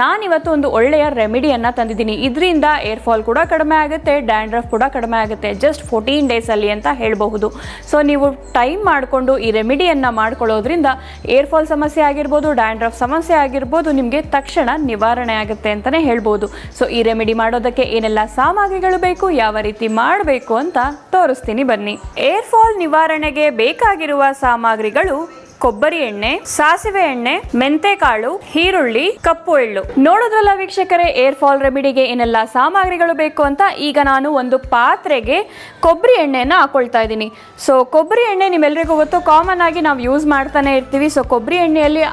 ನಾನಿವತ್ತು ಒಂದು ಒಳ್ಳೆಯ ರೆಮಿಡಿಯನ್ನು ತಂದಿದ್ದೀನಿ. ಇದರಿಂದ ಏರ್ ಫಾಲ್ ಕೂಡ ಕಡಿಮೆ ಆಗುತ್ತೆ ಡ್ಯಾಂಡ್ರಫ್ ಕೂಡ ಕಡಿಮೆ ಆಗುತ್ತೆ ಜಸ್ಟ್ ಫೋರ್ಟೀನ್ ಡೇಸಲ್ಲಿ ಅಂತ ಹೇಳಬಹುದು. ಸೊ ನೀವು ಟೈಮ್ ಮಾಡಿಕೊಂಡು ಈ ರೆಮಿಡಿಯನ್ನು ಮಾಡ್ಕೊಳ್ಳೋದ್ರಿಂದ ಏರ್ ಫಾಲ್ ಸಮಸ್ಯೆ ಆಗಿರ್ಬೋದು ಡ್ಯಾಂಡ್ರಫ್ ಸಮಸ್ಯೆ ಆಗಿರ್ಬೋದು, ನಿಮಗೆ ತಕ್ಷಣ ನಿವಾರಣೆ ಆಗುತ್ತೆ ಅಂತಲೇ ಹೇಳ್ಬೋದು. ಸೊ ಈ ರೆಮಿಡಿ ಮಾಡೋದಕ್ಕೆ ಏನೆಲ್ಲ ಸಾಮಗ್ರಿಗಳು ಬೇಕು, ಯಾವ ರೀತಿ ಮಾಡಬೇಕು ಅಂತ ತೋರಿಸ್ತೀನಿ ಬನ್ನಿ. ಏರ್ ಫಾಲ್ ನಿವಾರಣೆಗೆ ಬೇಕಾಗಿರುವ ಸಾಮಗ್ರಿಗಳು ಕೊಬ್ಬರಿ ಎಣ್ಣೆ, ಸಾಸಿವೆ ಎಣ್ಣೆ, ಮೆಂತೆಕಾಳು, ಈರುಳ್ಳಿ, ಕಪ್ಪು ಎಳ್ಳು. ನೋಡೋದ್ರಲ್ಲ ವೀಕ್ಷಕರೇ ಏರ್ ಫಾಲ್ ರೆಮಿಡಿಗೆ ಏನೆಲ್ಲ ಸಾಮಗ್ರಿಗಳು ಬೇಕು ಅಂತ ಈಗ ನಾನು ಒಂದು ಪಾತ್ರೆಗೆ ಕೊಬ್ಬರಿ ಎಣ್ಣೆಯನ್ನು ಹಾಕೊಳ್ತಾ ಇದ್ದೀನಿ. ಸೊ ಕೊಬ್ಬರಿ ಎಣ್ಣೆ ನಿಮ್ಮೆಲ್ಲರಿಗೂ ಗೊತ್ತು ಕಾಮನ್ ಆಗಿ ನಾವು ಯೂಸ್ ಮಾಡ್ತಾನೆ ಇರ್ತೀವಿ. ಸೊ ಕೊಬ್ಬರಿ ಎಣ್ಣೆಯಲ್ಲಿ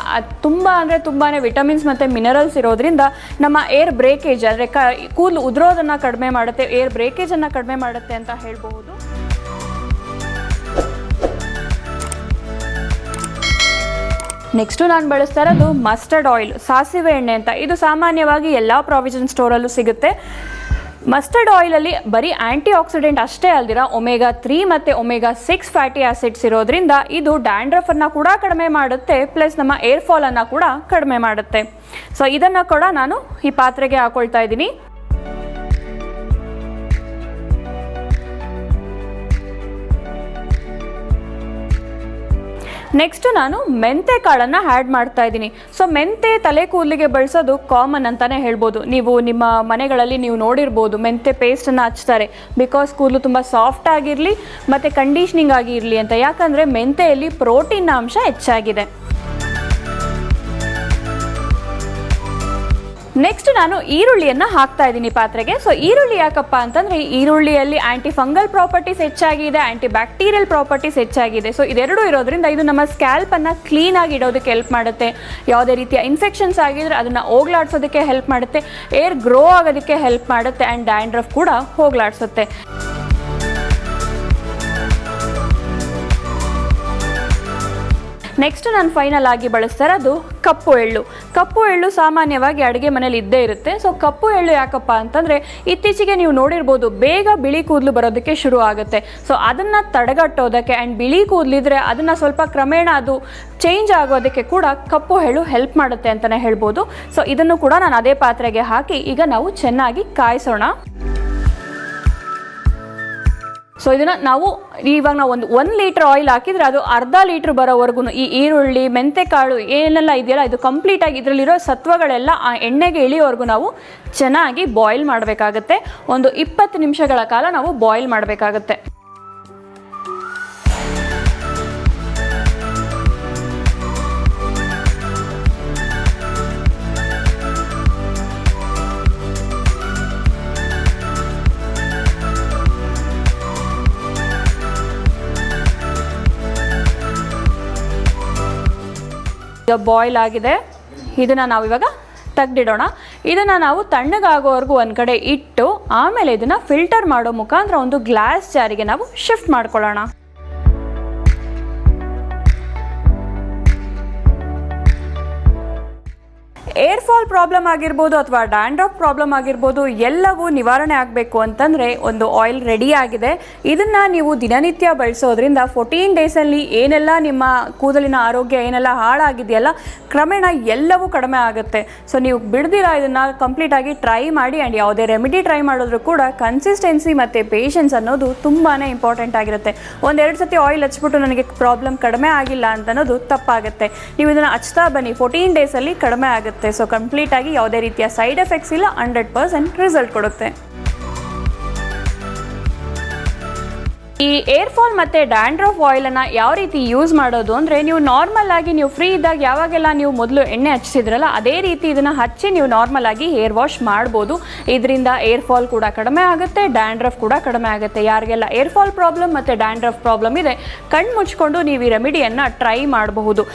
ತುಂಬ ಅಂದರೆ ತುಂಬಾ ವಿಟಮಿನ್ಸ್ ಮತ್ತು ಮಿನರಲ್ಸ್ ಇರೋದ್ರಿಂದ ನಮ್ಮ ಏರ್ ಬ್ರೇಕೇಜ್ ಅಂದರೆ ಕ, ಕೂದಲು ಉದುರೋದನ್ನು ಕಡಿಮೆ ಮಾಡುತ್ತೆ ಏರ್ ಬ್ರೇಕೇಜನ್ನು ಕಡಿಮೆ ಮಾಡುತ್ತೆ ಅಂತ ಹೇಳ್ಬಹುದು. ನೆಕ್ಸ್ಟು ನಾನು ಬಳಸ್ತಾ ಇರೋದು ಮಸ್ಟರ್ಡ್ ಆಯಿಲ್ ಸಾಸಿವೆ ಎಣ್ಣೆ ಅಂತ. ಇದು ಸಾಮಾನ್ಯವಾಗಿ ಎಲ್ಲ ಪ್ರಾವಿಷನ್ ಸ್ಟೋರಲ್ಲೂ ಸಿಗುತ್ತೆ. ಮಸ್ಟರ್ಡ್ ಆಯಿಲಲ್ಲಿ ಬರೀ ಆ್ಯಂಟಿ ಆಕ್ಸಿಡೆಂಟ್ ಅಷ್ಟೇ ಅಲ್ದಿರ ಒಮೆಗಾ ತ್ರೀ ಮತ್ತು ಒಮೆಗಾ ಸಿಕ್ಸ್ ಫ್ಯಾಟಿ ಆಸಿಡ್ಸ್ ಇರೋದ್ರಿಂದ ಇದು ಡ್ಯಾಂಡ್ರಫನ್ನು ಕೂಡ ಕಡಿಮೆ ಮಾಡುತ್ತೆ ಪ್ಲಸ್ ನಮ್ಮ ಏರ್ ಫಾಲನ್ನು ಕೂಡ ಕಡಿಮೆ ಮಾಡುತ್ತೆ. ಸೊ ಇದನ್ನು ಕೂಡ ನಾನು ಈ ಪಾತ್ರೆಗೆ ಹಾಕೊಳ್ತಾ ಇದ್ದೀನಿ. ನೆಕ್ಸ್ಟ್ ನಾನು ಮೆಂತೆ ಕಾಳನ್ನು ಆ್ಯಡ್ ಮಾಡ್ತಾ ಇದ್ದೀನಿ. ಸೊ ಮೆಂತೆ ತಲೆ ಕೂದಲಿಗೆ ಬಳಸೋದು ಕಾಮನ್ ಅಂತಲೇ ಹೇಳ್ಬೋದು. ನೀವು ನಿಮ್ಮ ಮನೆಗಳಲ್ಲಿ ನೀವು ನೋಡಿರ್ಬೋದು ಮೆಂತೆ ಪೇಸ್ಟನ್ನು ಹಚ್ತಾರೆ. ಬಿಕಾಸ್ ಕೂದಲು ತುಂಬ ಸಾಫ್ಟ್ ಆಗಿರಲಿ, ಮತ್ತು ಕಂಡೀಷ್ನಿಂಗ್ ಆಗಿ ಇರಲಿ ಅಂತ. ಯಾಕಂದರೆ ಮೆಂತೆಯಲ್ಲಿ ಪ್ರೋಟೀನ್ ಅಂಶ ಹೆಚ್ಚಾಗಿದೆ. ನೆಕ್ಸ್ಟ್ ನಾನು ಈರುಳ್ಳಿಯನ್ನು ಹಾಕ್ತಾ ಇದ್ದೀನಿ ಪಾತ್ರೆಗೆ. ಸೊ ಈರುಳ್ಳಿ ಯಾಕಪ್ಪ ಅಂತಂದರೆ ಈರುಳ್ಳಿಯಲ್ಲಿ ಆ್ಯಂಟಿ ಫಂಗಲ್ ಪ್ರಾಪರ್ಟೀಸ್ ಹೆಚ್ಚಾಗಿದೆ ಆ್ಯಂಟಿ ಬ್ಯಾಕ್ಟೀರಿಯಲ್ ಪ್ರಾಪರ್ಟೀಸ್ ಹೆಚ್ಚಾಗಿದೆ. ಸೊ ಇದೆರಡು ಇರೋದ್ರಿಂದ ಇದು ನಮ್ಮ ಸ್ಕ್ಯಾಲ್ಪನ್ನು ಆಗಿ ಇಡೋದಕ್ಕೆ ಹೆಲ್ಪ್ ಮಾಡುತ್ತೆ. ಯಾವುದೇ ರೀತಿಯ ಇನ್ಫೆಕ್ಷನ್ಸ್ ಆಗಿದ್ರೆ ಅದನ್ನು ಹೋಗ್ಲಾಡ್ಸೋದಕ್ಕೆ ಹೆಲ್ಪ್ ಮಾಡುತ್ತೆ. ಏರ್ ಗ್ರೋ ಆಗೋದಕ್ಕೆ ಹೆಲ್ಪ್ ಮಾಡುತ್ತೆ ಆ್ಯಂಡ್ ಡ್ಯಾಂಡ್ರಫ್ ಕೂಡ ಹೋಗ್ಲಾಡ್ಸುತ್ತೆ. ನೆಕ್ಸ್ಟ್ ನಾನು ಫೈನಲ್ ಆಗಿ ಬಳಸ್ತಾ ಇರೋದು ಕಪ್ಪು ಎಳ್ಳು. ಕಪ್ಪು ಎಳ್ಳು ಸಾಮಾನ್ಯವಾಗಿ ಅಡುಗೆ ಮನೇಲಿ ಇದ್ದೇ ಇರುತ್ತೆ. ಸೊ ಕಪ್ಪು ಎಳ್ಳು ಯಾಕಪ್ಪ ಅಂತಂದರೆ ಇತ್ತೀಚೆಗೆ ನೀವು ನೋಡಿರ್ಬೋದು ಬೇಗ ಬಿಳಿ ಕೂದಲು ಬರೋದಕ್ಕೆ ಶುರು ಆಗುತ್ತೆ. ಸೊ ಅದನ್ನು ತಡೆಗಟ್ಟೋದಕ್ಕೆ ಆ್ಯಂಡ್ ಬಿಳಿ ಕೂದಲಿದ್ರೆ ಅದನ್ನು ಸ್ವಲ್ಪ ಕ್ರಮೇಣ ಅದು ಚೇಂಜ್ ಆಗೋದಕ್ಕೆ ಕೂಡ ಕಪ್ಪು ಎಳ್ಳು ಹೆಲ್ಪ್ ಮಾಡುತ್ತೆ ಅಂತಲೇ ಹೇಳ್ಬೋದು. ಸೊ ಇದನ್ನು ಕೂಡ ನಾನು ಅದೇ ಪಾತ್ರೆಗೆ ಹಾಕಿ ಈಗ ನಾವು ಚೆನ್ನಾಗಿ ಕಾಯಿಸೋಣ. ಸೊ ಇದನ್ನ ನಾವು ಇವಾಗ ನಾವು ಒಂದು ಒಂದು ಲೀಟರ್ ಆಯಿಲ್ ಹಾಕಿದ್ರೆ ಅದು ಅರ್ಧ ಲೀಟರ್ ಬರೋವರೆಗೂ ಈ ಈರುಳ್ಳಿ, ಮೆಂತೆಕಾಳು ಏನೆಲ್ಲ ಇದೆಯಲ್ಲ, ಇದು ಕಂಪ್ಲೀಟಾಗಿ ಇದರಲ್ಲಿರೋ ಸತ್ವಗಳೆಲ್ಲ ಆ ಎಣ್ಣೆಗೆ ಇಳಿಯೋವರೆಗೂ ನಾವು ಚೆನ್ನಾಗಿ ಬಾಯ್ಲ್ ಮಾಡಬೇಕಾಗತ್ತೆ. ಒಂದು ಇಪ್ಪತ್ತು ನಿಮಿಷಗಳ ಕಾಲ ನಾವು ಬಾಯ್ಲ್ ಮಾಡಬೇಕಾಗತ್ತೆ. ಬಾಯ್ಲ್ ಆಗಿದೆ. ಇದನ್ನು ನಾವು ಇವಾಗ ತೆಗ್ದಿಡೋಣ. ಇದನ್ನು ನಾವು ತಣ್ಣಗಾಗೋವರೆಗೂ ಒಂದು ಕಡೆ ಇಟ್ಟು, ಆಮೇಲೆ ಇದನ್ನು ಫಿಲ್ಟರ್ ಮಾಡೋ ಮುಖಾಂತರ ಒಂದು ಗ್ಲಾಸ್ ಜಾರಿಗೆ ನಾವು ಶಿಫ್ಟ್ ಮಾಡ್ಕೊಳ್ಳೋಣ. ಏರ್ ಫಾಲ್ ಪ್ರಾಬ್ಲಮ್ ಆಗಿರ್ಬೋದು ಅಥವಾ ಡ್ಯಾಂಡ್ರಫ್ ಪ್ರಾಬ್ಲಮ್ ಆಗಿರ್ಬೋದು, ಎಲ್ಲವೂ ನಿವಾರಣೆ ಆಗಬೇಕು ಅಂತಂದರೆ ಒಂದು ಆಯಿಲ್ ರೆಡಿ ಆಗಿದೆ. ಇದನ್ನು ನೀವು ದಿನನಿತ್ಯ ಬಳಸೋದ್ರಿಂದ ಫೋರ್ಟೀನ್ ಡೇಸಲ್ಲಿ ಏನೆಲ್ಲ ನಿಮ್ಮ ಕೂದಲಿನ ಆರೋಗ್ಯ ಏನೆಲ್ಲ ಹಾಳಾಗಿದೆಯಲ್ಲ, ಕ್ರಮೇಣ ಎಲ್ಲವೂ ಕಡಿಮೆ ಆಗುತ್ತೆ. ಸೊ ನೀವು ಬಿಡ್ದಿರ ಇದನ್ನು ಕಂಪ್ಲೀಟಾಗಿ ಟ್ರೈ ಮಾಡಿ ಆ್ಯಂಡ್ ಯಾವುದೇ ರೆಮಿಡಿ ಟ್ರೈ ಮಾಡಿದ್ರು ಕೂಡ ಕನ್ಸಿಸ್ಟೆನ್ಸಿ ಮತ್ತು ಪೇಷನ್ಸ್ ಅನ್ನೋದು ತುಂಬಾ ಇಂಪಾರ್ಟೆಂಟ್ ಆಗಿರುತ್ತೆ. ಒಂದೆರಡು ಸತಿ ಆಯಿಲ್ ಹಚ್ಬಿಟ್ಟು ನನಗೆ ಪ್ರಾಬ್ಲಮ್ ಕಡಿಮೆ ಆಗಿಲ್ಲ ಅಂತ ಅನ್ನೋದು ತಪ್ಪಾಗುತ್ತೆ. ನೀವು ಇದನ್ನು ಹಚ್ತಾ ಬನ್ನಿ. ಫೋರ್ಟೀನ್ ಡೇಸಲ್ಲಿ ಕಡಿಮೆ ಆಗುತ್ತೆ. ಸೊ ಕಂಪ್ಲೀಟಾಗಿ ಯಾವುದೇ ರೀತಿಯ ಸೈಡ್ ಎಫೆಕ್ಟ್ಸ್ ಇಲ್ಲ ಹಂಡ್ರೆಡ್ ಪರ್ಸೆಂಟ್ ರಿಸಲ್ಟ್ ಕೊಡುತ್ತೆ. ಈ ಏರ್ ಫಾಲ್ ಮತ್ತು ಡ್ಯಾಂಡ್ರಫ್ ಆಯಿಲನ್ನು ಯಾವ ರೀತಿ ಯೂಸ್ ಮಾಡೋದು ಅಂದರೆ, ನೀವು ನಾರ್ಮಲ್ ಆಗಿ ನೀವು ಫ್ರೀ ಇದ್ದಾಗ ಯಾವಾಗೆಲ್ಲ ನೀವು ಮೊದಲು ಎಣ್ಣೆ ಹಚ್ಚಿದ್ರಲ್ಲ, ಅದೇ ರೀತಿ ಇದನ್ನು ಹಚ್ಚಿ ನೀವು ನಾರ್ಮಲ್ ಆಗಿ ಹೇರ್ ವಾಶ್ ಮಾಡ್ಬೋದು. ಇದರಿಂದ ಏರ್ ಫಾಲ್ ಕೂಡ ಕಡಿಮೆ ಆಗುತ್ತೆ ಡ್ಯಾಂಡ್ರಫ್ ಕೂಡ ಕಡಿಮೆ ಆಗುತ್ತೆ. ಯಾರಿಗೆಲ್ಲ ಏರ್ ಫಾಲ್ ಪ್ರಾಬ್ಲಮ್ ಮತ್ತು ಡ್ಯಾಂಡ್ರಫ್ ಪ್ರಾಬ್ಲಮ್ ಇದೆ ಕಣ್ಣು ಮುಚ್ಕೊಂಡು ನೀವು ಈ ರೆಮಿಡಿಯನ್ನು ಟ್ರೈ ಮಾಡಬಹುದು.